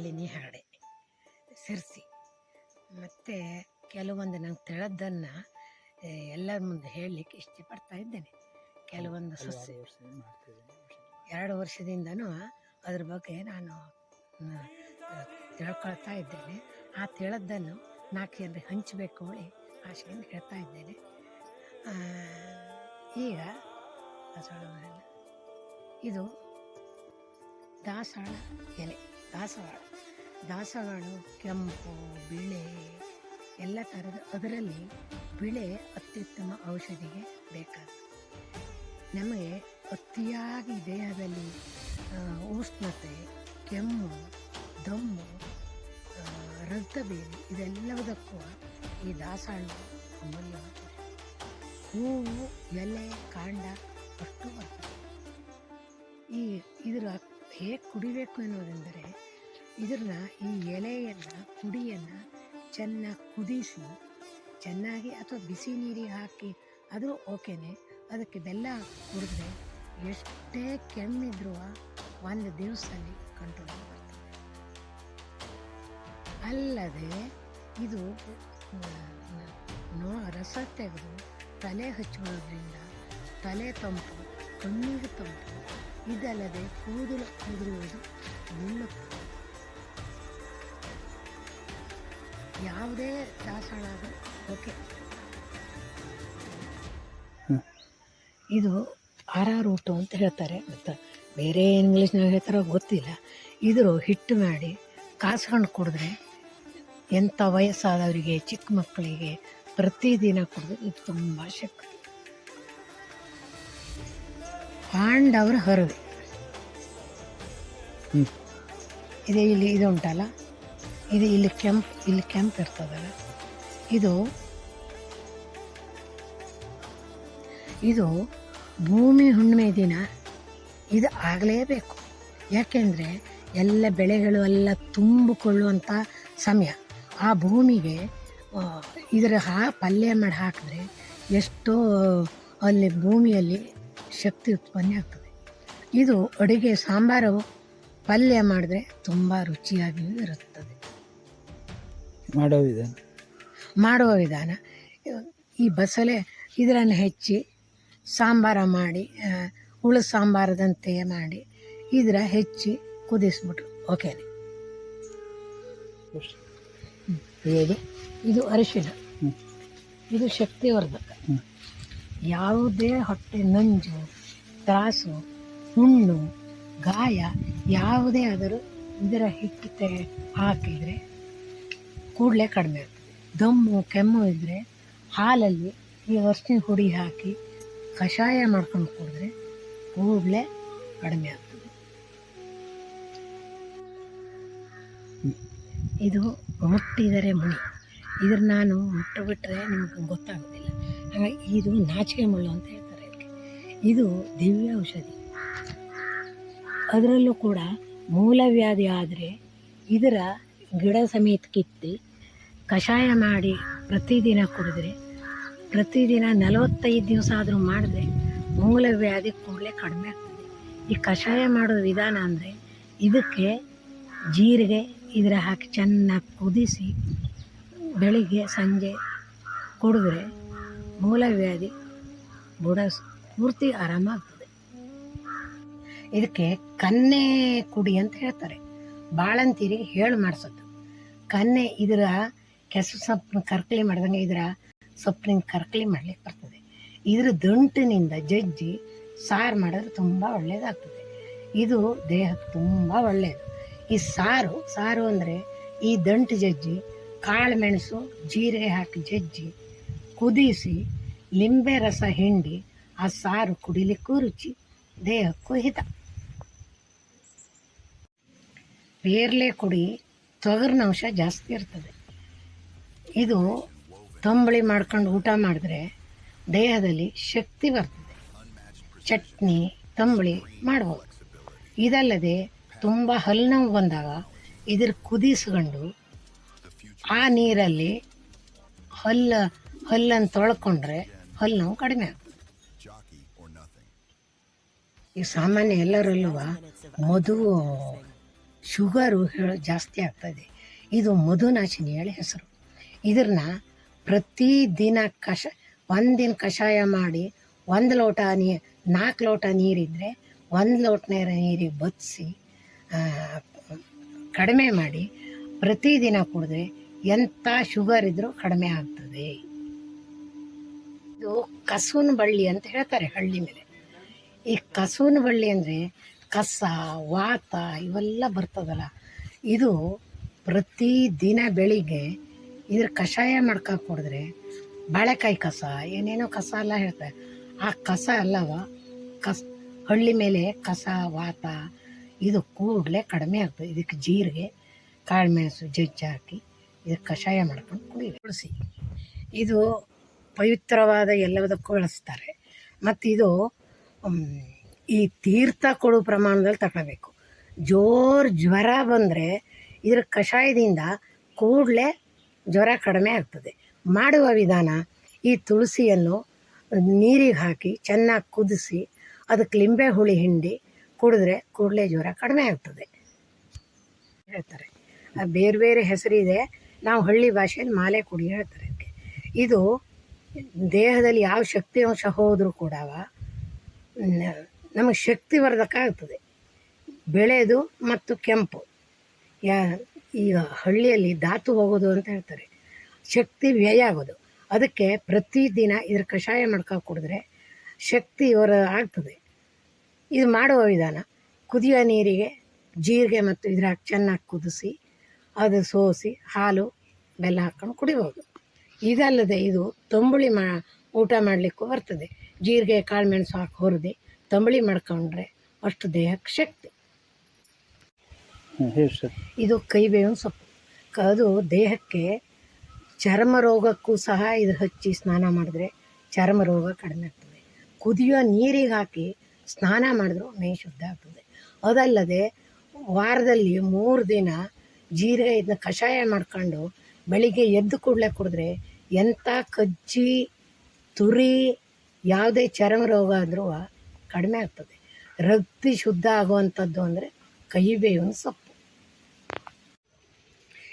ಮಾಲಿನಿ ಹಾಡೆ. ಸಿರ್ಸಿ. ಮತ್ತು ಕೆಲವೊಂದು ನಂಗೆ ತಿಳಿದನ್ನು ಎಲ್ಲರ ಮುಂದೆ ಹೇಳಲಿಕ್ಕೆ ಇಷ್ಟಪಡ್ತಾ ಇದ್ದೇನೆ. ಕೆಲವೊಂದು ಸಸ್ಯ ಎರಡು ವರ್ಷದಿಂದನೂ ಅದ್ರ ಬಗ್ಗೆ ನಾನು ತಿಳ್ಕೊಳ್ತಾ ಇದ್ದೇನೆ. ಆ ತಿಳದ್ದನ್ನು ನಾಲ್ಕು ಜನರಿಗೆ ಹಂಚಬೇಕು ಹೇಳಿ ಆಶೆಯಿಂದ ಹೇಳ್ತಾ ಇದ್ದೇನೆ. ಈಗ ದಾಸವಾಳ ಇದು ದಾಸವಾಳ ಎಲೆ. ದಾಸವಾಳ. ದಾಸವಾಳ, ಕೆಂಪು, ಬಿಳೆ, ಎಲ್ಲ ಥರದ ಅದರಲ್ಲಿ ಬಿಳೆ ಅತ್ಯುತ್ತಮ ಔಷಧಿಗೆ ಬೇಕಾದ ನಮಗೆ ಅತಿಯಾಗಿ ದೇಹದಲ್ಲಿ ಉಷ್ಣತೆ, ಕೆಮ್ಮು, ದಮ್ಮು ರಕ್ತ ರಕ್ತಬೇದಿ ಇದೆಲ್ಲದಕ್ಕೂ ಈ ದಾಸವಾಳ ಅಮೂಲ್ಯವಾಗಿದೆ ಹೂವು, ಎಲೆ, ಕಾಂಡ ಅಷ್ಟು ಬರ್ತದೆ ಈ, ಇದರ ಹೇಗೆ ಕುಡಿಬೇಕು ಎನ್ನುವುದೆಂದರೆ ಇದನ್ನ ಈ ಎಲೆಯನ್ನು, ಪುಡಿಯನ್ನು ಚೆನ್ನಾಗಿ ಕುದಿಸಿ, ಚೆನ್ನಾಗಿ ಅಥವಾ ಬಿಸಿ ನೀರಿಗೆ ಹಾಕಿ, ಅದು ಓಕೆನೆ. ಅದಕ್ಕೆ ಬೆಲ್ಲ ಕುಡಿದ್ರೆ ಎಷ್ಟೇ ಕೆಮ್ಮಿದ್ರೂ ಒಂದು ದಿವಸದಲ್ಲಿ ಕಂಟ್ರೋಲ್ ಬರ್ತದೆ. ಅಲ್ಲದೆ ಇದು ನೋ ರಸ ತೆಗೆದು ತಲೆ ಹಚ್ಕೊಳ್ಳೋದ್ರಿಂದ ತಲೆ ತಂಪು, ಕಣ್ಣಿಗೆ ತಂಪು ಇದಲ್ಲದೆ ಕೂದಲು ಉದುರುವುದು ನಿಮ್ಮ ಯಾವುದೇ ದಾಸವಾಳ ಆದರೂ ಓಕೆ ಇದು ಆರ್ ಆರ್ ಊಟು ಅಂತ ಹೇಳ್ತಾರೆ. ಮತ್ತು ಬೇರೆ ಇಂಗ್ಲೀಷ್ನಾಗ ಹೇಳ್ತಾರೋ ಗೊತ್ತಿಲ್ಲ. ಇದ್ರು ಹಿಟ್ಟು ಮಾಡಿ ಕಾಸ್ಕೊಂಡು ಕುಡಿದ್ರೆ ಎಂಥ ವಯಸ್ಸಾದವರಿಗೆ ಚಿಕ್ಕ ಮಕ್ಕಳಿಗೆ ಪ್ರತಿದಿನ ಕುಡಿದ್ರೆ ಇದು ತುಂಬ ಶಕ್ತಿ. ಪಾಂಡವರ ಹರವೆ. ಇದೆ ಇಲ್ಲಿ ಇದು ಉಂಟಲ್ಲ? ಇದು ಇಲ್ಲಿ ಕೆಂಪ್ ಇಲ್ಲಿ ಕೆಂಪು ಇರ್ತದಲ್ಲ? ಇದು ಇದು ಭೂಮಿ ಹುಣ್ಣಿಮೆ ದಿನ. ಇದು ಆಗಲೇಬೇಕು. ಯಾಕೆಂದರೆ ಎಲ್ಲ ಬೆಳೆಗಳು ಎಲ್ಲ ತುಂಬಿಕೊಳ್ಳುವಂಥ ಸಮಯ. ಆ ಭೂಮಿಗೆ ಇದರ ಹಾ ಪಲ್ಯ ಮಾಡಿ ಹಾಕಿದ್ರೆ ಎಷ್ಟೋ ಅಲ್ಲಿ ಭೂಮಿಯಲ್ಲಿ ಶಕ್ತಿ ಉತ್ಪನ್ನ ಆಗ್ತದೆ. ಇದು ಅಡುಗೆ ಸಾಂಬಾರು ಪಲ್ಯ ಮಾಡಿದ್ರೆ ತುಂಬ ರುಚಿಯಾಗಿ ಇರುತ್ತದೆ ಮಾಡೋ ವಿಧಾನ? ಮಾಡುವ ವಿಧಾನ. ಈ ಬಸಳೆ ಇದರನ್ನು ಹೆಚ್ಚಿ ಸಾಂಬಾರ ಮಾಡಿ ಹುಳು ಸಾಂಬಾರದಂತೆ ಮಾಡಿ ಇದರ ಹೆಚ್ಚಿ ಕುದಿಸ್ಬಿಟ್ರು. ಓಕೆನೆ ಇದು? ಇದು ಅರಿಶಿನ. ಇದು ಶಕ್ತಿವರ್ಧಕ. ಯಾವುದೇ ಹೊಟ್ಟೆ, ನಂಜು, ತ್ರಾಸು, ಹುಣ್ಣು, ಗಾಯ ಯಾವುದೇ ಆದರೂ ಇದರ ಹಿಟ್ಟು ಹಾಕಿದರೆ ಕೂಡಲೇ ಕಡಿಮೆ ಆಗ್ತದೆ. ದಮ್ಮು, ಕೆಮ್ಮು ಇದ್ದರೆ ಹಾಲಲ್ಲಿ ಈ ಅರ್ಶಿನ ಹುಡಿ ಹಾಕಿ ಕಷಾಯ ಮಾಡ್ಕೊಂಡು ಕುಡಿದ್ರೆ ಕೂಡಲೇ ಕಡಿಮೆ ಆಗ್ತದೆ. ಇದು ಮುಟ್ಟಿದರೆ ಮುಳಿ ಇದ್ರ ನಾನು ಮುಟ್ಟು ಬಿಟ್ಟರೆ ನಿಮ್ಗೆ ಗೊತ್ತಾಗೋದಿಲ್ಲ. ಇದು ನಾಚಿಕೆ ಮುಳ್ಳು ಅಂತ ಹೇಳ್ತಾರೆ ಇದು ದಿವ್ಯ ಔಷಧಿ. ಅದರಲ್ಲೂ ಕೂಡ ಮೂಲವ್ಯಾಧಿ ಆದರೆ ಇದರ ಗಿಡ ಸಮೇತ ಕಿತ್ತಿ ಕಷಾಯ ಮಾಡಿ ಪ್ರತಿದಿನ ಕುಡಿದ್ರೆ, ಪ್ರತಿದಿನ ನಲವತ್ತೈದು ದಿವಸ ಆದರೂ ಮಾಡಿದ್ರೆ ಮೂಲವ್ಯಾಧಿ ಕೂಡಲೇ ಕಡಿಮೆ ಆಗ್ತದೆ. ಈ ಕಷಾಯ ಮಾಡೋ ವಿಧಾನ ಅಂದರೆ ಇದಕ್ಕೆ ಜೀರಿಗೆ ಇದರ ಹಾಕಿ ಚೆನ್ನಾಗಿ ಕುದಿಸಿ ಬೆಳಿಗ್ಗೆ ಸಂಜೆ ಕುಡಿದ್ರೆ ಮೂಲವ್ಯಾಧಿ, ಬುಡ ಪೂರ್ತಿ ಆರಾಮಾಗ್ತದೆ. ಇದಕ್ಕೆ ಕನ್ನೆ ಕುಡಿ ಅಂತ ಹೇಳ್ತಾರೆ. ಬಾಳಂತೀರಿ ಹೇಳು ಮಾಡಿಸೋದು. ಕನ್ನೆ ಇದರ ಕೆಸು ಸೊಪ್ಪನ್ನ ಕರ್ಕಲಿ ಮಾಡ್ದಂಗೆ ಇದರ ಸೊಪ್ಪಿನ ಕರ್ಕಲಿ ಮಾಡ್ಲಿಕ್ಕೆ ಬರ್ತದೆ. ಇದರ ದಂಟಿನಿಂದ ಜಜ್ಜಿ ಸಾರು ಮಾಡಿದ್ರೆ ತುಂಬ ಒಳ್ಳೆಯದಾಗ್ತದೆ ಇದು ದೇಹಕ್ಕೆ ತುಂಬ ಒಳ್ಳೆಯದು ಈ ಸಾರು ಸಾರು ಅಂದರೆ ಈ ದಂಟು ಜಜ್ಜಿ, ಕಾಳು ಮೆಣಸು, ಜೀರಿಗೆ ಹಾಕಿ ಜಜ್ಜಿ ಕುದಿಸಿ ಲಿಂಬೆ ರಸ ಹಿಂಡಿ ಆ ಸಾರು ಕುಡಿಲಿಕ್ಕೂ ರುಚಿ, ದೇಹಕ್ಕೂ ಹಿತ. ಪೇರ್ಲೆ ಕುಡಿ ತೊಗರಿನಂಶ ಜಾಸ್ತಿ ಇರ್ತದೆ. ಇದು ತಂಬಳಿ ಮಾಡ್ಕೊಂಡು ಊಟ ಮಾಡಿದ್ರೆ ದೇಹದಲ್ಲಿ ಶಕ್ತಿ ಬರ್ತದೆ. ಚಟ್ನಿ, ತಂಬಳಿ ಮಾಡ್ಬೋದು. ಇದಲ್ಲದೆ ತುಂಬ ಹಲ್ಲು ನೋವು ಬಂದಾಗ ಇದ್ರ ಕುದಿಸ್ಕೊಂಡು ಆ ನೀರಲ್ಲಿ ಹಲ್ಲು ಹಲ್ಲನ್ನು ತೊಳ್ಕೊಂಡ್ರೆ ಹಲ್ಲು ನೋವು ಕಡಿಮೆ ಈ ಸಾಮಾನ್ಯ ಎಲ್ಲರಲ್ಲೂ ಮಧು, ಶುಗರು ಹೇಳ ಜಾಸ್ತಿ ಆಗ್ತದೆ. ಇದು ಮಧುನಾಶಿನಿ ಹೇಳಿ ಹೆಸರು. ಇದನ್ನ ಪ್ರತಿದಿನ ಕಷ, ಒಂದಿನ ಕಷಾಯ ಮಾಡಿ ಒಂದು ಲೋಟ ನೀ ನಾಲ್ಕು ಲೋಟ ನೀರಿದ್ದರೆ ಒಂದು ಲೋಟ ನೀರು ನೀರಿಗೆ ಬದಿಸಿ ಕಡಿಮೆ ಮಾಡಿ ಪ್ರತಿದಿನ ಕುಡಿದ್ರೆ ಎಂಥ ಶುಗರ್ ಇದ್ದರೂ ಕಡಿಮೆ ಆಗ್ತದೆ. ಇದು ಕಸೂನ್ ಬಳ್ಳಿ ಅಂತ ಹೇಳ್ತಾರೆ ಹಳ್ಳಿ ಮೇಲೆ. ಈ ಕಸೂನ್ ಬಳ್ಳಿ ಅಂದರೆ ಕಸ, ವಾತ ಇವೆಲ್ಲ ಬರ್ತದಲ್ಲ, ಇದು ಪ್ರತಿದಿನ ಬೆಳಿಗ್ಗೆ ಇದ್ರ ಕಷಾಯ ಮಾಡ್ಕೊಂಡು ಕುಡಿದ್ರೆ ಬಾಳೆಕಾಯಿ ಕಸ, ಏನೇನೋ ಕಸ ಎಲ್ಲ ಹೇಳ್ತಾರೆ. ಆ ಕಸ ಅಲ್ಲವ ಕಸ, ಹಳ್ಳಿ ಮೇಲೆ ಕಸ, ವಾತ ಇದು ಕೂಡಲೇ ಕಡಿಮೆ ಆಗ್ತದೆ. ಇದಕ್ಕೆ ಜೀರಿಗೆ ಕಾಳುಮೆಣಸು ಜಜ್ಜಿ ಹಾಕಿ ಇದಕ್ಕೆ ಕಷಾಯ ಮಾಡ್ಕೊಂಡು ಕುಡಿ ಕುಡಿಸಿ ಇದು ಪವಿತ್ರವಾದ ಎಲ್ಲದಕ್ಕೂ ಬಳಸ್ತಾರೆ. ಮತ್ತು ಇದು ಈ ತೀರ್ಥ ಕೊಡೋ ಪ್ರಮಾಣದಲ್ಲಿ ತಗೋಬೇಕು ಜೋರು ಜ್ವರ ಬಂದರೆ ಇದರ ಕಷಾಯದಿಂದ ಕೂಡಲೇ ಜ್ವರ ಕಡಿಮೆ ಆಗ್ತದೆ. ಮಾಡುವ ವಿಧಾನ ಈ ತುಳಸಿಯನ್ನು ನೀರಿಗೆ ಹಾಕಿ ಚೆನ್ನಾಗಿ ಕುದಿಸಿ ಅದಕ್ಕೆ ಲಿಂಬೆ ಹುಳಿ ಹಿಂಡಿ ಕುಡಿದ್ರೆ ಕೂಡಲೇ ಜ್ವರ ಕಡಿಮೆ ಆಗ್ತದೆ. ಹೇಳ್ತಾರೆ. ಬೇರೆ ಬೇರೆ ಹೆಸರಿದೆ. ನಾವು ಹಳ್ಳಿ ಭಾಷೆಯಲ್ಲಿ ಮಾಲೆ ಕುಡಿ ಹೇಳ್ತಾರೆ ಇದು ದೇಹದಲ್ಲಿ ಯಾವ ಶಕ್ತಿ ಅಂಶ ಹೋದರೂ ಕೂಡ ನಮಗೆ ಶಕ್ತಿವರ್ಧಕ ಆಗ್ತದೆ ಬೆಳೆದು ಮತ್ತು ಕೆಂಪು. ಯಾ, ಈಗ ಹಳ್ಳಿಯಲ್ಲಿ ಧಾತು ಹೋಗೋದು ಅಂತ ಹೇಳ್ತಾರೆ. ಶಕ್ತಿ ವ್ಯಯ ಆಗೋದು. ಅದಕ್ಕೆ ಪ್ರತಿದಿನ ಇದ್ರ ಕಷಾಯ ಮಾಡ್ಕೊಂಡು ಕುಡಿದ್ರೆ ಶಕ್ತಿ ಹೊರ ಆಗ್ತದೆ. ಇದು ಮಾಡುವ ವಿಧಾನ. ಕುದಿಯೋ ನೀರಿಗೆ ಜೀರಿಗೆ ಮತ್ತು ಇದ್ರ ಚೆನ್ನಾಗಿ ಕುದಿಸಿ, ಅದು ಸೋಸಿ ಹಾಲು ಬೆಲ್ಲ ಹಾಕ್ಕೊಂಡು ಕುಡಿಬೋದು. ಇದಲ್ಲದೆ ಇದು ತಂಬುಳಿ ಮಾ ಊಟ ಮಾಡಲಿಕ್ಕೂ ಬರ್ತದೆ. ಜೀರಿಗೆ ಕಾಳುಮೆಣಸು ಹಾಕಿ ಹುರಿದು ತಂಬುಳಿ ಮಾಡ್ಕೊಂಡ್ರೆ ಅಷ್ಟು ದೇಹಕ್ಕೆ ಶಕ್ತಿ. ಇದು ಕೈಬೇವಿನ ಸೊಪ್ಪು. ಅದು ದೇಹಕ್ಕೆ ಚರ್ಮ ರೋಗಕ್ಕೂ ಸಹ ಇದು ಹಚ್ಚಿ ಸ್ನಾನ ಮಾಡಿದ್ರೆ ಚರ್ಮ ರೋಗ ಕಡಿಮೆ ಆಗ್ತದೆ. ಕುದಿಯೋ ನೀರಿಗೆ ಹಾಕಿ ಸ್ನಾನ ಮಾಡಿದ್ರು ಮೈ ಶುದ್ಧ ಆಗ್ತದೆ. ಅದಲ್ಲದೆ ವಾರದಲ್ಲಿ ಮೂರು ದಿನ ಜೀರಿಗೆ ಇದನ್ನ ಕಷಾಯ ಮಾಡ್ಕೊಂಡು ಬೆಳಿಗ್ಗೆ ಎದ್ದು ಕೂಡಲೇ ಕುಡಿದ್ರೆ ಎಂಥ ಕಜ್ಜಿ, ತುರಿ, ಯಾವುದೇ ಚರ್ಮ ರೋಗ ಆದರೂ ಕಡಿಮೆ ಆಗ್ತದೆ. ರಕ್ತಿ ಶುದ್ಧ ಆಗುವಂಥದ್ದು ಅಂದರೆ ಕಹಿಬೇವಿನ ಸೊಪ್ಪು.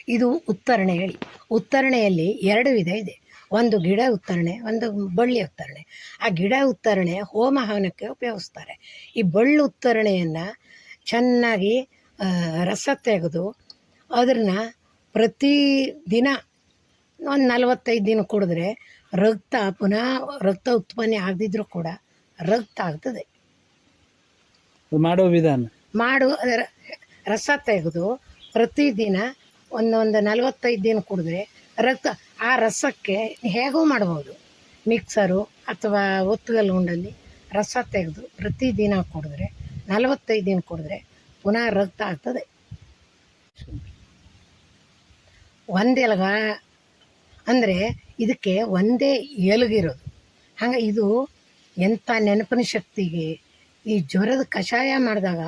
ಇದು ಉತ್ತರಣೆ ಹೇಳಿ. ಉತ್ತರಣೆಯಲ್ಲಿ ಎರಡು ವಿಧ ಇದೆ. ಒಂದು ಗಿಡ ಉತ್ತರಣೆ, ಒಂದು ಬಳ್ಳಿ ಉತ್ತರಣೆ. ಆ ಗಿಡ ಉತ್ತರಣೆ ಹೋಮ ಹವನಕ್ಕೆ ಉಪಯೋಗಿಸ್ತಾರೆ. ಈ ಬಳ್ಳಿ ಉತ್ತರಣೆಯನ್ನು ಚೆನ್ನಾಗಿ ರಸ ತೆಗೆದು ಅದನ್ನು ಪ್ರತಿ ದಿನ ಒಂದು ನಲವತ್ತೈದು ದಿನ ಕುಡಿದ್ರೆ ರಕ್ತ ಪುನಃ ರಕ್ತ ಉತ್ಪನ್ನ ಆಗದಿದ್ರೂ ಕೂಡ ರಕ್ತ ಆಗ್ತದೆ. ಮಾಡೋ ವಿಧಾನ? ಮಾಡು ಅದರ ರಸ ತೆಗೆದು ಪ್ರತಿದಿನ ಒಂದೊಂದು ನಲವತ್ತೈದು ದಿನ ಕುಡಿದ್ರೆ ರಕ್ತ ಆ ರಸಕ್ಕೆ ಹೇಗೂ ಮಾಡ್ಬೋದು. ಮಿಕ್ಸರು ಅಥವಾ ಒತ್ತುಗಲ್ಲು ಉಂಡಲ್ಲಿ ರಸ ತೆಗೆದು ಪ್ರತಿದಿನ ಕುಡಿದ್ರೆ ನಲವತ್ತೈದು ದಿನ ಕುಡಿದ್ರೆ ಪುನಃ ರಕ್ತ ಆಗ್ತದೆ. ಒಂದೆಲಗ ಅಂದರೆ ಇದಕ್ಕೆ ಒಂದೇ ಎಲುಗಿರೋದು ಹಂಗೆ ಇದು ಎಂಥ ನೆನಪಿನ ಶಕ್ತಿಗೆ ಈ ಜ್ವರದ ಕಷಾಯ ಮಾಡಿದಾಗ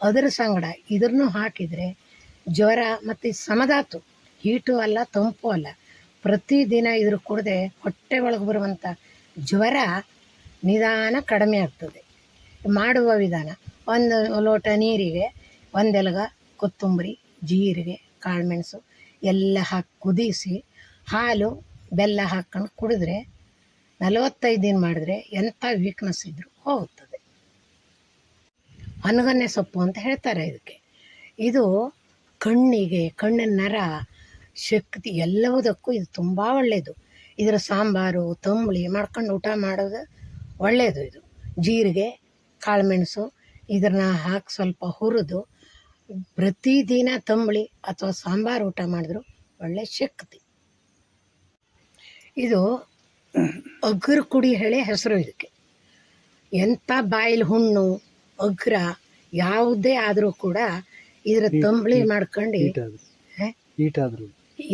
ಅದರ ಸಂಗಡ ಇದನ್ನು ಹಾಕಿದರೆ ಜ್ವರ ಮತ್ತು ಸಮದಾತು ಹೀಟು ಅಲ್ಲ, ತಂಪು ಅಲ್ಲ ಪ್ರತಿದಿನ ಇದ್ರ ಕುಡದೆ ಹೊಟ್ಟೆ ಒಳಗೆ ಬರುವಂಥ ಜ್ವರ ನಿಧಾನ ಕಡಿಮೆ ಆಗ್ತದೆ. ಮಾಡುವ ವಿಧಾನ, ಒಂದು ಲೋಟ ನೀರಿಗೆ, ಒಂದೆಲಗ ಕೊತ್ತಂಬರಿ, ಜೀರಿಗೆ ಕಾಳುಮೆಣಸು ಎಲ್ಲ ಹಾಕಿ ಕುದಿಸಿ ಹಾಲು, ಬೆಲ್ಲ ಹಾಕ್ಕೊಂಡು ಕುಡಿದ್ರೆ ನಲವತ್ತೈದು ದಿನ ಮಾಡಿದ್ರೆ ಎಂಥ ವೀಕ್ನೆಸ್ ಇದ್ದರೂ ಹೋಗುತ್ತದೆ. ಅನಗನ್ನೆ ಸೊಪ್ಪು ಅಂತ ಹೇಳ್ತಾರೆ ಇದಕ್ಕೆ. ಇದು ಕಣ್ಣಿಗೆ, ಕಣ್ಣಿನ ನರ, ಶಕ್ತಿ ಎಲ್ಲವುದಕ್ಕೂ ಇದು ತುಂಬ ಒಳ್ಳೆಯದು ಇದರ ಸಾಂಬಾರು, ತಂಬುಳಿ ಮಾಡ್ಕೊಂಡು ಊಟ ಮಾಡೋದು ಒಳ್ಳೆಯದು ಇದು. ಜೀರಿಗೆ, ಕಾಳುಮೆಣಸು, ಇದನ್ನ ಹಾಕಿ ಸ್ವಲ್ಪ ಹುರಿದು ಪ್ರತಿದಿನ ತಂಬುಳಿ ಅಥವಾ ಸಾಂಬಾರು ಊಟ ಮಾಡಿದ್ರು ಒಳ್ಳೆ ಶಕ್ತಿ. ಇದು ಅಗ್ರ ಕುಡಿ ಹೇಳಿ ಹೆಸರು ಇದಕ್ಕೆ. ಎಂಥ ಬಾಯಿಲ್ ಹುಣ್ಣು ಅಗ್ರ ಯಾವುದೇ ಆದರೂ ಕೂಡ ಇದರ ತಂಬಳಿ ಮಾಡ್ಕೊಂಡು ಆದ್ರು.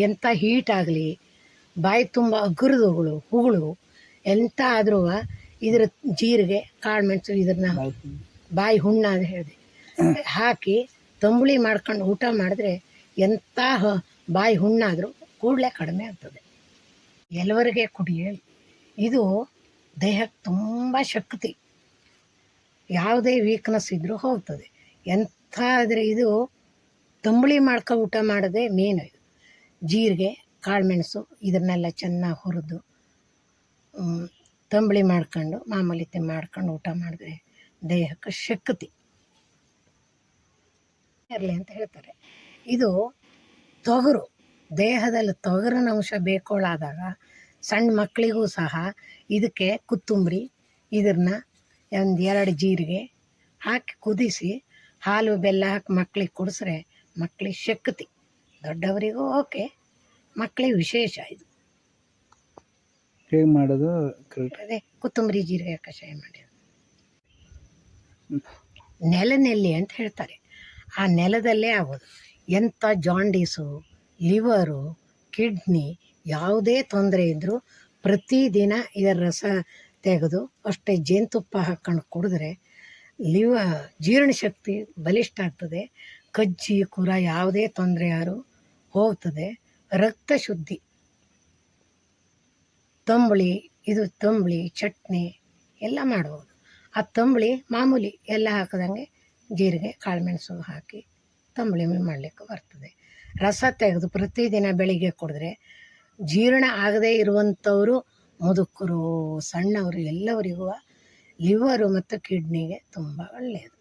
ಎಂಥ ಹೀಟ್ ಆಗಲಿ ಬಾಯಿ ತುಂಬ ಅಗ್ರದಗಳು ಹುಗಳು ಎಂಥ ಆದರೂ ಇದರ ಜೀರಿಗೆ ಕಾಳುಮೆಣಸು ಇದನ್ನ ಬಾಯಿ ಹುಣ್ಣ ಅಂತ ಹೇಳಿದೆ. ಹಾಕಿ ತಂಬುಳಿ ಮಾಡ್ಕೊಂಡು ಊಟ ಮಾಡಿದ್ರೆ ಎಂಥ ಬಾಯಿ ಹುಣ್ಣಾದರೂ ಕೂಡಲೇ ಕಡಿಮೆ ಆಗ್ತದೆ. ಎಲ್ಲವರಿಗೆ ಕುಡಿ ಇದು ದೇಹಕ್ಕೆ ತುಂಬ ಶಕ್ತಿ. ಯಾವುದೇ ವೀಕ್ನೆಸ್ ಇದ್ದರೂ ಹೋಗ್ತದೆ. ಎಂಥ ಆದರೆ ಇದು ತಂಬುಳಿ ಮಾಡ್ಕೊ ಊಟ ಮಾಡೋದೇ ಮೇನು ಇದು. ಜೀರಿಗೆ, ಕಾಳುಮೆಣಸು ಇದನ್ನೆಲ್ಲ ಚೆನ್ನಾಗಿ ಹುರಿದು ತಂಬಳಿ ಮಾಡ್ಕೊಂಡು ಮಾಮೂಲಿ ಮಾಡ್ಕೊಂಡು ಊಟ ಮಾಡಿದ್ರೆ ದೇಹಕ್ಕೆ ಶಕ್ತಿ. ಇರಲಿ ಅಂತ ಹೇಳ್ತಾರೆ. ಇದು ತೊಗರು. ದೇಹದಲ್ಲಿ ತೊಗರಿನ ಅಂಶ ಬೇಕೋಳಾದಾಗ ಸಣ್ಣ ಮಕ್ಕಳಿಗೂ ಸಹ ಇದಕ್ಕೆ ಕೊತ್ತಂಬ್ರಿ ಇದನ್ನ ಒಂದು ಎರಡು ಜೀರಿಗೆ ಹಾಕಿ ಕುದಿಸಿ ಹಾಲು ಬೆಲ್ಲ ಹಾಕಿ ಮಕ್ಳಿಗೆ ಕುಡಿಸ್ರೆ ಮಕ್ಳಿಗೆ ಶಕ್ತಿ ದೊಡ್ಡವರಿಗೂ ಓಕೆ ಮಕ್ಕಳಿಗೆ ವಿಶೇಷ ಇದು. ಹೇಗೆ ಮಾಡೋದು? ಅದೇ ಕೊತ್ತಂಬರಿ ಜೀರಿಗೆ ಕಷಾಯ ಮಾಡಿ. ನೆಲ ನೆಲ್ಲಿ ಅಂತ ಹೇಳ್ತಾರೆ. ಆ ನೆಲದಲ್ಲೇ ಆಗೋದು. ಎಂಥ ಜಾಂಡೀಸು ಲಿವರು, ಕಿಡ್ನಿ ಯಾವುದೇ ತೊಂದರೆ ಇದ್ದರೂ ಪ್ರತಿದಿನ ಇದರ ರಸ ತೆಗೆದು ಅಷ್ಟೇ ಜೇನುತುಪ್ಪ ಹಾಕ್ಕೊಂಡು ಕುಡಿದ್ರೆ ಲಿವ ಜೀರ್ಣಶಕ್ತಿ ಬಲಿಷ್ಠ ಆಗ್ತದೆ ಕಜ್ಜಿ, ಕುರ ಯಾವುದೇ ತೊಂದರೆ ಯಾರು ಹೋಗ್ತದೆ. ರಕ್ತ ಶುದ್ಧಿ. ತಂಬಳಿ, ಇದು ತಂಬಳಿ, ಚಟ್ನಿ ಎಲ್ಲ ಮಾಡ್ಬೋದು. ಆ ತಂಬಳಿ ಮಾಮೂಲಿ ಎಲ್ಲ ಹಾಕದಂಗೆ ಜೀರಿಗೆ ಕಾಳುಮೆಣಸು ಹಾಕಿ ತಂಬಳಿ ಮಾಡಲಿಕ್ಕೆ ಬರ್ತದೆ. ರಸ ತೆಗೆದು ಪ್ರತಿದಿನ ಬೆಳಿಗ್ಗೆ ಕುಡಿದ್ರೆ ಜೀರ್ಣ ಆಗದೇ ಇರುವಂಥವರು ಮುದುಕರು, ಸಣ್ಣವರು ಎಲ್ಲವರಿಗೂ ಲಿವರು ಮತ್ತು ಕಿಡ್ನಿಗೆ ತುಂಬ ಒಳ್ಳೆಯದು.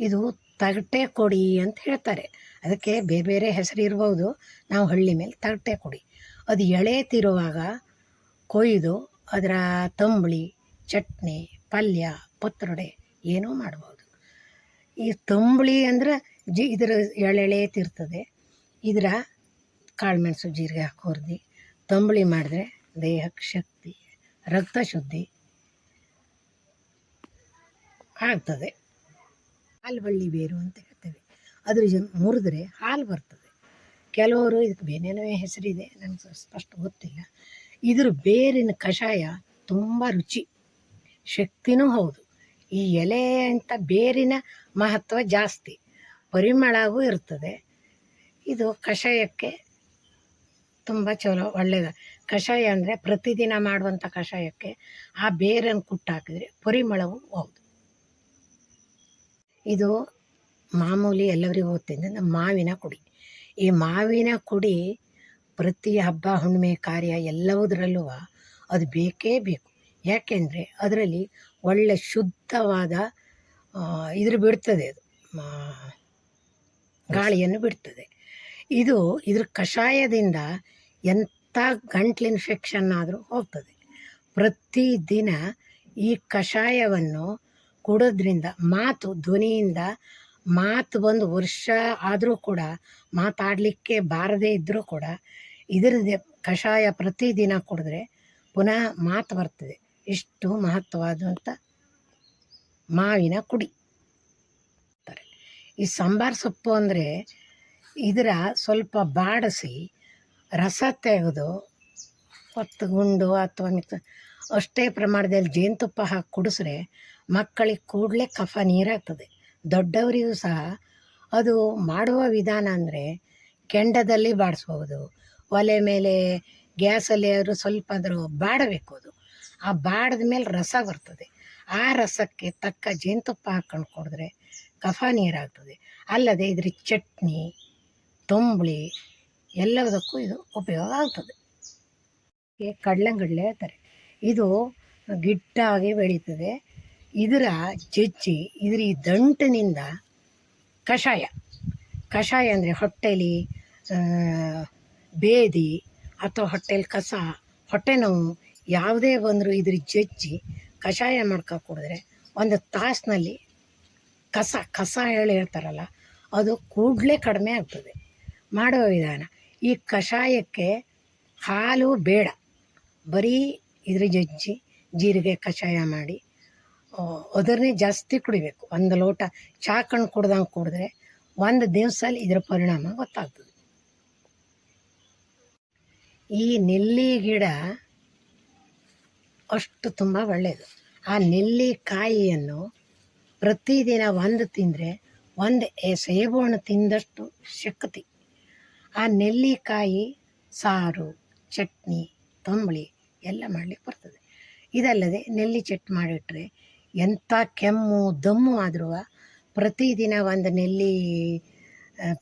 ಇದು ತಗಟೆ ಕೊಡಿ ಅಂತ ಹೇಳ್ತಾರೆ. ಅದಕ್ಕೆ ಬೇರೆ ಬೇರೆ ಹೆಸರು ಇರ್ಬೋದು. ನಾವು ಹಳ್ಳಿ ಮೇಲೆ ತಗಟೆ ಕೊಡಿ. ಅದು ಎಳೆತಿರುವಾಗ ಕೊಯ್ದು ಅದರ ತಂಬಳಿ, ಚಟ್ನಿ, ಪಲ್ಯ, ಪತ್ರೊಡೆ ಏನೂ ಮಾಡ್ಬೋದು. ಈ ತಂಬಳಿ ಅಂದ್ರೆ ಜಿ ಇದರ ಎಳೆಳೆತಿರ್ತದೆ ಇದರ ಕಾಳುಮೆಣಸು, ಜೀರಿಗೆ ಹಾಕಿ ಹುರಿದು ತಂಬುಳಿ ಮಾಡಿದ್ರೆ ದೇಹಕ್ಕೆ ಶಕ್ತಿ, ರಕ್ತ ಶುದ್ಧಿ ಆಗ್ತದೆ. ಹಾಲು ಬಳ್ಳಿ ಬೇರು ಅಂತ ಹೇಳ್ತೇವೆ. ಅದ್ರ ಮುರಿದ್ರೆ ಹಾಲು ಬರ್ತದೆ. ಕೆಲವರು ಇದಕ್ಕೆ ಬೇನೇನೋ ಹೆಸರಿದೆ, ನನಗೆ ಸ್ಪಷ್ಟ ಗೊತ್ತಿಲ್ಲ. ಇದ್ರ ಬೇರಿನ ಕಷಾಯ ತುಂಬ ರುಚಿ, ಶಕ್ತಿನೂ ಹೌದು. ಈ ಎಲೆ ಅಂತ ಬೇರಿನ ಮಹತ್ವ ಜಾಸ್ತಿ. ಪರಿಮಳವೂ ಇರ್ತದೆ. ಇದು ಕಷಾಯಕ್ಕೆ ತುಂಬ ಚಲೋ ಒಳ್ಳೆಯದು ಕಷಾಯ ಅಂದರೆ ಪ್ರತಿದಿನ ಮಾಡುವಂಥ ಕಷಾಯಕ್ಕೆ ಆ ಬೇರನ್ನು ಕುಟ್ಟಾಕಿದ್ರೆ ಪರಿಮಳವು ಹೌದು. ಇದು ಮಾಮೂಲಿ ಎಲ್ಲರಿಗೂ ಗೊತ್ತಿದ್ದ ಮಾವಿನ ಕುಡಿ. ಈ ಮಾವಿನ ಕುಡಿ ಪ್ರತಿ ಹಬ್ಬ, ಹುಣ್ಣಿಮೆ, ಕಾರ್ಯ ಎಲ್ಲವುದರಲ್ಲೂ ಅದು ಬೇಕೇ ಬೇಕು. ಯಾಕೆಂದರೆ ಅದರಲ್ಲಿ ಒಳ್ಳೆ ಶುದ್ಧವಾದ ಇದ್ರ ಬಿಡ್ತದೆ ಅದು. ಗಾಳಿಯನ್ನು ಬಿಡ್ತದೆ. ಇದು ಇದ್ರ ಕಷಾಯದಿಂದ ಎಂಥ ಗಂಟ್ಲು ಇನ್ಫೆಕ್ಷನ್ ಆದರೂ ಹೋಗ್ತದೆ. ಪ್ರತಿದಿನ ಈ ಕಷಾಯವನ್ನು ಕುಡೋದ್ರಿಂದ ಮಾತು, ಧ್ವನಿಯಿಂದ ಮಾತು ಬಂದು ವರ್ಷ ಆದರೂ ಕೂಡ, ಮಾತಾಡಲಿಕ್ಕೆ ಬಾರದೇ ಇದ್ದರೂ ಕೂಡ ಇದರದ್ದೇ ಕಷಾಯ ಪ್ರತಿದಿನ ಕುಡಿದ್ರೆ ಪುನಃ ಮಾತು ಬರ್ತದೆ. ಇಷ್ಟು ಮಹತ್ವವಾದಂಥ ಮಾವಿನ ಕುಡಿ. ಈ ಸಾಂಬಾರು ಸೊಪ್ಪು ಅಂದರೆ ಇದರ ಸ್ವಲ್ಪ ಬಾಡಿಸಿ, ರಸ ತೆಗೆದು, ಹೊತ್ತು ಗುಂಡು ಅಥವಾ ಅಷ್ಟೇ ಪ್ರಮಾಣದಲ್ಲಿ ಜೇನುತುಪ್ಪ ಹಾಕಿ ಕುಡಿಸ್ರೆ ಮಕ್ಕಳಿಗೆ ಕೂಡಲೇ ಕಫ ನೀರಾಗ್ತದೆ. ದೊಡ್ಡವರಿಗೂ ಸಹ ಅದು ಮಾಡುವ ವಿಧಾನ ಅಂದರೆ ಕೆಂಡದಲ್ಲಿ ಬಾಡಿಸ್ಬೋದು. ಒಲೆ ಮೇಲೆ ಗ್ಯಾಸಲ್ಲಿ ಅವರು ಸ್ವಲ್ಪ ಅದ್ರ ಬಾಡಬೇಕು ಅದು. ಆ ಬಾಡದ ಮೇಲೆ ರಸ ಬರ್ತದೆ. ಆ ರಸಕ್ಕೆ ತಕ್ಕ ಜೇನುತುಪ್ಪ ಹಾಕ್ಕೊಂಡು ಕುಡಿದ್ರೆ ಕಫ ನೀರಾಗ್ತದೆ ಅಲ್ಲದೆ ಇದ್ರ ಚಟ್ನಿ, ತಂಬುಳಿ ಎಲ್ಲದಕ್ಕೂ ಇದು ಉಪಯೋಗ ಆಗ್ತದೆ. ಕಡಲಂಗಡ್ಲೆ ಹೇಳ್ತಾರೆ. ಇದು ಗಿಟ್ಟಾಗಿ ಬೆಳೀತದೆ. ಇದರ ಜಜ್ಜಿ ಇದರ ಈ ದಂಟಿನಿಂದ ಕಷಾಯ. ಕಷಾಯ ಅಂದರೆ ಹೊಟ್ಟೆಲಿ ಬೇದಿ ಅಥವಾ ಹೊಟ್ಟೆಲಿ ಕಸ, ಹೊಟ್ಟೆ ನೋವು ಯಾವುದೇ ಬಂದರೂ ಇದ್ರ ಜಜ್ಜಿ ಕಷಾಯ ಮಾಡ್ಕೊ ಕುಡಿದ್ರೆ ಒಂದು ತಾಸಿನಲ್ಲಿ ಕಸ ಕಸ ಹೇಳಿ ಹೇಳ್ತಾರಲ್ಲ, ಅದು ಕೂಡಲೇ ಕಡಿಮೆ ಆಗ್ತದೆ. ಮಾಡುವ ವಿಧಾನ. ಈ ಕಷಾಯಕ್ಕೆ ಹಾಲು ಬೇಡ. ಬರೀ ಇದ್ರ ಜಜ್ಜಿ, ಜೀರಿಗೆ ಕಷಾಯ ಮಾಡಿ ಅದನ್ನೇ ಜಾಸ್ತಿ ಕುಡಿಬೇಕು. ಒಂದು ಲೋಟ ಚಹಾ ಕಣ್ಣು ಕುಡ್ದಂಗೆ ಕುಡಿದ್ರೆ ಒಂದು ದಿವಸಲ್ಲಿ ಇದರ ಪರಿಣಾಮ ಗೊತ್ತಾಗ್ತದೆ. ಈ ನೆಲ್ಲಿ ಗಿಡ ಅಷ್ಟು ತುಂಬ ಒಳ್ಳೆಯದು ಆ ನೆಲ್ಲಿಕಾಯಿಯನ್ನು ಪ್ರತಿದಿನ ಒಂದು ತಿಂದರೆ ಒಂದು ಸೇಬು ಹಣ್ಣು ತಿಂದಷ್ಟು ಶಕ್ತಿ. ಆ ನೆಲ್ಲಿಕಾಯಿ, ಸಾರು, ಚಟ್ನಿ, ತಂಬುಳಿ ಎಲ್ಲ ಮಾಡಲಿಕ್ಕೆ ಬರ್ತದೆ. ಇದಲ್ಲದೆ ನೆಲ್ಲಿ ಚಟ್ ಮಾಡಿಟ್ರೆ ಎಂಥ ಕೆಮ್ಮು, ದಮ್ಮು ಆದರೂ ಪ್ರತಿದಿನ ಒಂದು ನೆಲ್ಲಿ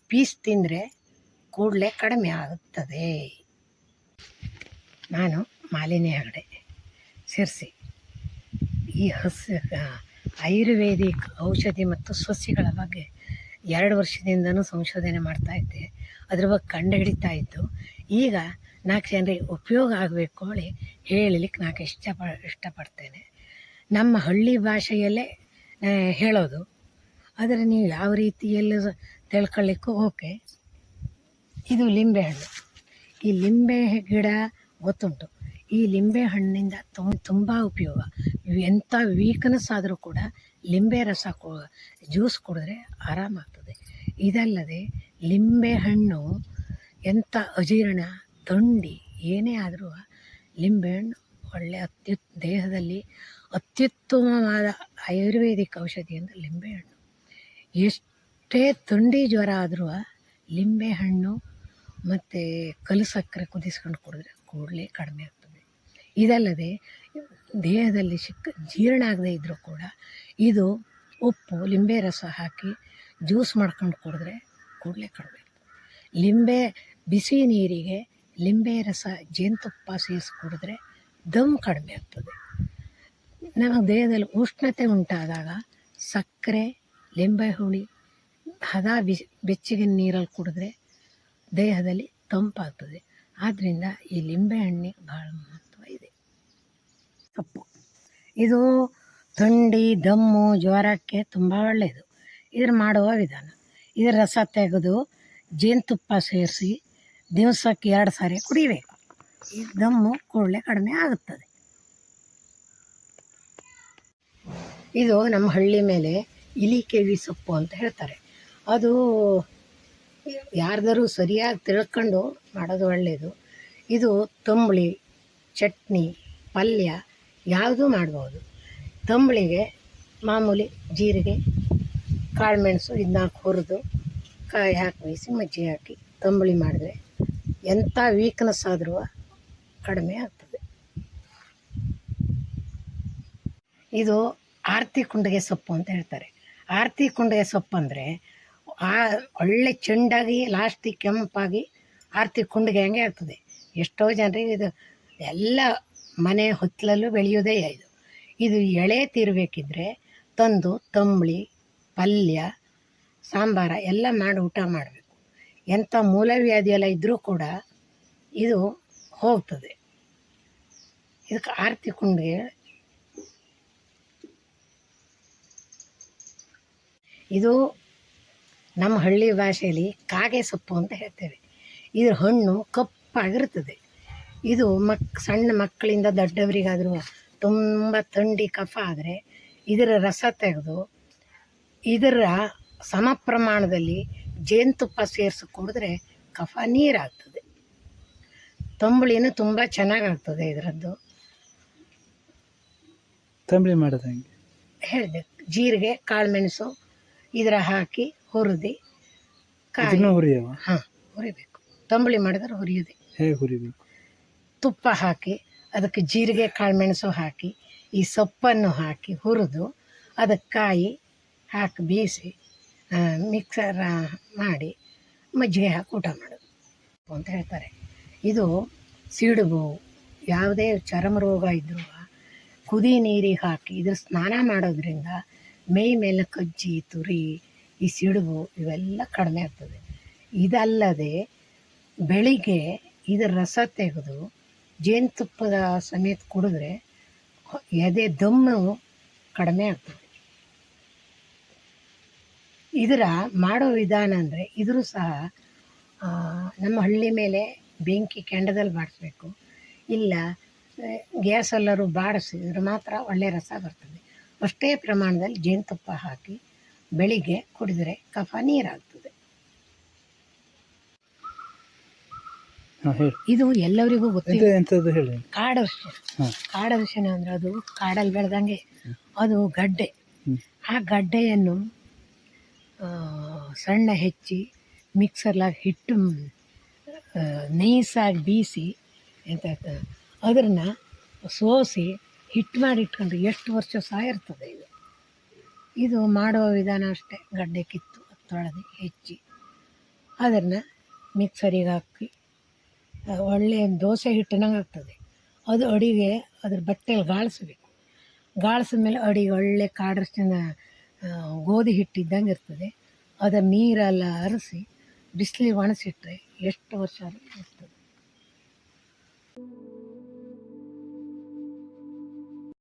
ಪೀಸ್ ತಿಂದರೆ ಕೂಡಲೇ ಕಡಿಮೆ ಆಗುತ್ತದೆ ನಾನು ಮಾಲಿನಿ ಹೆಗಡೆ. ಸೇರಿಸಿ. ಈ ಹಸ್ ಆಯುರ್ವೇದಿಕ್ ಔಷಧಿ ಮತ್ತು ಸಸ್ಯಗಳ ಬಗ್ಗೆ ಎರಡು ವರ್ಷದಿಂದನೂ ಸಂಶೋಧನೆ ಮಾಡ್ತಾ ಇದ್ದೆ. ಅದ್ರ ಬಗ್ಗೆ ಕಂಡು ಹಿಡಿತಾ ಇದ್ದು, ಈಗ ನಾಲ್ಕು ಜನರಿಗೆ ಉಪಯೋಗ ಆಗಬೇಕು ಹೇಳಿ ಹೇಳಲಿಕ್ಕೆ ನಾಲ್ಕು ಇಷ್ಟಪ, ಇಷ್ಟಪಡ್ತೇನೆ. ನಮ್ಮ ಹಳ್ಳಿ ಭಾಷೆಯಲ್ಲೇ ಹೇಳೋದು. ಆದರೆ ನೀವು ಯಾವ ರೀತಿಯಲ್ಲಿ ತಿಳ್ಕೊಳ್ಳಿಕ್ಕೂ ಓಕೆ. ಇದು ಲಿಂಬೆಹಣ್ಣು ಈ ಲಿಂಬೆ ಗಿಡ ಗೊತ್ತುಂಟು. ಈ ಲಿಂಬೆ ಹಣ್ಣಿಂದ ತುಂಬ ಉಪಯೋಗ. ಎಂಥ ವೀಕ್ನೆಸ್ ಆದರೂ ಕೂಡ ಲಿಂಬೆ ರಸ ಕೊ, ಜ್ಯೂಸ್ ಕುಡಿದ್ರೆ ಆರಾಮಾಗ್ತದೆ ಇದಲ್ಲದೆ ಲಿಂಬೆ ಹಣ್ಣು ಎಂಥ ಅಜೀರ್ಣ ಥಂಡಿ ಏನೇ ಆದರೂ ಲಿಂಬೆ ಹಣ್ಣು ಒಳ್ಳೆ ಅತ್ಯುತ್, ದೇಹದಲ್ಲಿ ಅತ್ಯುತ್ತಮವಾದ ಆಯುರ್ವೇದಿಕ್ ಔಷಧಿ ಅಂದರೆ ಲಿಂಬೆಹಣ್ಣು ಎಷ್ಟೇ ಥಂಡಿ ಜ್ವರ ಆದರೂ ಲಿಂಬೆಹಣ್ಣು ಮತ್ತು ಕಲ್ಲು ಸಕ್ಕರೆ ಕುದಿಸ್ಕೊಂಡು ಕುಡಿದ್ರೆ ಕೂಡಲೇ ಕಡಿಮೆ ಆಗ್ತದೆ. ಇದಲ್ಲದೆ ದೇಹದಲ್ಲಿ ಸಿಕ್ಕ ಜೀರ್ಣ ಆಗದೇ ಇದ್ದರೂ ಕೂಡ ಇದು ಉಪ್ಪು, ಲಿಂಬೆ ರಸ ಹಾಕಿ ಜ್ಯೂಸ್ ಮಾಡ್ಕೊಂಡು ಕುಡಿದ್ರೆ ಕೂಡಲೇ ಕಡಿಮೆ. ಲಿಂಬೆ, ಬಿಸಿ ನೀರಿಗೆ ಲಿಂಬೆ ರಸ ಜೇನುತುಪ್ಪ ಸೇರಿಸಿ ಕುಡಿದ್ರೆ ದಮ್ ಕಡಿಮೆ ಆಗ್ತದೆ. ನಮ್ಮ ದೇಹದಲ್ಲಿ ಉಷ್ಣತೆ ಉಂಟಾದಾಗ ಸಕ್ಕರೆ, ಲಿಂಬೆ ಹುಳಿ, ಹದ ಬಿ, ಬೆಚ್ಚಗಿನ ನೀರಲ್ಲಿ ಕುಡಿದ್ರೆ ದೇಹದಲ್ಲಿ ತಂಪಾಗ್ತದೆ. ಆದ್ದರಿಂದ ಈ ಲಿಂಬೆಹಣ್ಣಿಗೆ ಭಾಳ ಸೊಪ್ಪು ಇದು ಥಂಡಿ, ದಮ್ಮು, ಜ್ವರಕ್ಕೆ ತುಂಬ ಒಳ್ಳೆಯದು ಇದ್ರ ಮಾಡುವ ವಿಧಾನ. ಇದರ ರಸ ತೆಗೆದು ಜೇನುತುಪ್ಪ ಸೇರಿಸಿ ದಿವಸಕ್ಕೆ ಎರಡು ಸಾರಿ ಕುಡಿಬೇಕು. ಈ ದಮ್ಮು ಕೂಡಲೇ ಕಡಿಮೆ ಆಗುತ್ತದೆ. ಇದು ನಮ್ಮ ಹಳ್ಳಿ ಮೇಲೆ ಇಲಿ ಕೆವಿ ಸೊಪ್ಪು ಅಂತ ಹೇಳ್ತಾರೆ. ಅದು ಯಾರ್ದಾರು ಸರಿಯಾಗಿ ತಿಳ್ಕೊಂಡು ಮಾಡೋದು ಒಳ್ಳೆಯದು ಇದು ತಂಬುಳಿ, ಚಟ್ನಿ, ಪಲ್ಯ ಯಾವುದೂ ಮಾಡ್ಬೋದು. ತಂಬಳಿಗೆ ಮಾಮೂಲಿ ಜೀರಿಗೆ ಕಾಳುಮೆಣಸು ಇದನ್ನ ಹುರಿದು ಕಾಯಿ ಹಾಕಿ ಬೇಯಿಸಿ ಮಜ್ಜಿಗೆ ಹಾಕಿ ತಂಬುಳಿ ಮಾಡಿದ್ರೆ ಎಂಥ ವೀಕ್ನೆಸ್ ಆದರೂ ಕಡಿಮೆ ಆಗ್ತದೆ. ಇದು ಆರತಿ ಕುಂಡಿಗೆ ಸೊಪ್ಪು ಅಂತ ಹೇಳ್ತಾರೆ. ಆರತಿ ಕುಂಡಿಗೆ ಸೊಪ್ಪು ಅಂದರೆ ಆ ಒಳ್ಳೆ ಚೆಂಡಾಗಿ, ಲಾಸ್ಟಿಗೆ ಕೆಂಪಾಗಿ ಆರತಿ ಕುಂಡಿಗೆ ಹಂಗೆ ಆಗ್ತದೆ. ಎಷ್ಟೋ ಜನರಿಗೆ ಇದು ಎಲ್ಲ ಮನೆ ಹೊತ್ತಲಲ್ಲೂ ಬೆಳೆಯೋದೇ ಇದು. ಇದು ಎಳೆ ತೀರಬೇಕಿದ್ರೆ ತಂದು ತಂಬಳಿ, ಪಲ್ಯ, ಸಾಂಬಾರ ಎಲ್ಲ ಮಾಡಿ ಊಟ ಮಾಡಬೇಕು. ಎಂಥ ಮೂಲವ್ಯಾಧಿ ಎಲ್ಲ ಇದ್ದರೂ ಕೂಡ ಇದು ಹೋಗ್ತದೆ. ಇದಕ್ಕೆ ಆರತಿ ಕುಂಡಿಗೆ ಇದು ನಮ್ಮ ಹಳ್ಳಿ ಭಾಷೆಯಲ್ಲಿ ಕಾಗೆ ಸೊಪ್ಪು ಅಂತ ಹೇಳ್ತೇವೆ. ಇದ್ರ ಹಣ್ಣು ಕಪ್ಪಾಗಿರ್ತದೆ. ಇದು ಮಕ್ ಸಣ್ಣ ಮಕ್ಕಳಿಂದ ದೊಡ್ಡವರಿಗಾದರೂ ತುಂಬ ಥಂಡಿ ಕಫ ಆದರೆ ಇದರ ರಸ ತೆಗೆದು ಇದರ ಸಮ ಪ್ರಮಾಣದಲ್ಲಿ ಜೇನುತುಪ್ಪ ಸೇರಿಸಿ ಕುಡಿದ್ರೆ ಕಫ ನೀರಾಗ್ತದೆ. ತಂಬುಳಿನೂ ತುಂಬ ಚೆನ್ನಾಗಾಗ್ತದೆ ಇದರದ್ದು. ತಂಬಳಿ ಮಾಡೋದು ಹೆಂಗೆ? ಹೇಳಿದೆ ಜೀರಿಗೆ ಕಾಳುಮೆಣಸು ಇದರ ಹಾಕಿ ಹುರಿದು ಕಾಯಿ ಹಾಂ ಹುರಿಬೇಕು. ತಂಬಳಿ ಮಾಡಿದ್ರೆ ಹುರಿಯೋದೆ. ಹೇಗೆ ಹುರಿಬೇಕು? ತುಪ್ಪ ಹಾಕಿ, ಅದಕ್ಕೆ ಜೀರಿಗೆ, ಕಾಳುಮೆಣಸು ಹಾಕಿ, ಈ ಸೊಪ್ಪನ್ನು ಹಾಕಿ ಹುರಿದು ಅದಕ್ಕೆ ಕಾಯಿ ಹಾಕಿ ಬೀಸಿ ಮಿಕ್ಸರ್ ಮಾಡಿ ಮಜ್ಜಿಗೆ ಹಾಕಿ ಊಟ ಮಾಡೋದು ಅಂತ ಹೇಳ್ತಾರೆ. ಇದು ಸಿಡುಬು ಯಾವುದೇ ಚರ್ಮ ರೋಗ ಇದ್ದರೂ ಕುದಿ ನೀರಿಗೆ ಹಾಕಿ ಇದ್ರ ಸ್ನಾನ ಮಾಡೋದ್ರಿಂದ ಮೈ ಮೇಲೆ ಕಜ್ಜಿ, ತುರಿ, ಈ ಸಿಡುಬು ಇವೆಲ್ಲ ಕಡಿಮೆ ಆಗ್ತದೆ. ಇದಲ್ಲದೆ ಬೆಳಿಗ್ಗೆ ಇದರ ರಸ ತೆಗೆದು ಜೇನುತುಪ್ಪದ ಸಮೇತ ಕುಡಿದ್ರೆ ಎದೆ ದಮ್ಮು ಕಡಿಮೆ ಆಗ್ತದೆ. ಇದರ ಮಾಡೋ ವಿಧಾನ ಅಂದರೆ ಇದ್ರೂ ಸಹ ನಮ್ಮ ಹಳ್ಳಿ ಮೇಲೆ ಬೆಂಕಿ ಕೆಂಡದಲ್ಲಿ ಬಾಡಿಸ್ಬೇಕು. ಇಲ್ಲ ಗ್ಯಾಸೆಲ್ಲರೂ ಬಾಡಿಸಿದ್ರೆ ಮಾತ್ರ ಒಳ್ಳೆಯ ರಸ ಬರ್ತದೆ. ಅಷ್ಟೇ ಪ್ರಮಾಣದಲ್ಲಿ ಜೇನುತುಪ್ಪ ಹಾಕಿ ಬೆಳಿಗ್ಗೆ ಕುಡಿದ್ರೆ ಕಫ ನೀರಾಗ್ತದೆ ಹಾಂ ಹೇಳಿ ಇದು ಎಲ್ಲರಿಗೂ ಗೊತ್ತಿದೆ. ಹೇಳಿ. ಕಾಡರ್ಶಿನ ಹಾಂ. ಅಂದ್ರೆ ಅಂದರೆ ಅದು ಕಾಡಲ್ಲಿ ಬೆಳೆದಂಗೆ ಅದು ಗಡ್ಡೆ. ಆ ಗಡ್ಡೆಯನ್ನು ಸಣ್ಣ ಹೆಚ್ಚಿ ಮಿಕ್ಸರ್ಲಾಗಿ ಹಿಟ್ಟು ನೈಸಾಗಿ ಬೀಸಿ ಎಂತ ಅದನ್ನು ಸೋಸಿ ಹಿಟ್ಟು ಮಾಡಿ ಇಟ್ಕೊಂಡ್ರೆ ಎಷ್ಟು ವರ್ಷ ಸಹ ಇರ್ತದೆ ಇದು. ಇದು ಮಾಡುವ ವಿಧಾನ ಅಷ್ಟೇ. ಗಡ್ಡೆ ಕಿತ್ತು ತೊಳೆದು ಹೆಚ್ಚಿ. ಅದನ್ನು ಮಿಕ್ಸರಿಗೆ ಹಾಕಿ ಆ, ಒಳ್ಳೆಯ ದೋಸೆ ಹಿಟ್ಟಿನಂಗೆ ಆಗ್ತದೆ. ಅದು ಅಡಿಗೆ ಅದ್ರ ಬಟ್ಟೆಯಲ್ಲಿ ಗಾಳಿಸ್ಬೇಕು. ಗಾಳಿಸಿದ ಮೇಲೆ ಅಡಿಗೆ ಒಳ್ಳೆ ಕಾಡರ್ಸಿನ ಗೋಧಿ ಹಿಟ್ಟಿದ್ದಂಗೆ ಇರ್ತದೆ. ಅದರ ನೀರೆಲ್ಲ ಅರಸಿ ಬಿಸಿಲಿಗೆ ಒಣಸಿಟ್ರೆ ಎಷ್ಟು ವರ್ಷ ಇರ್ತದೆ.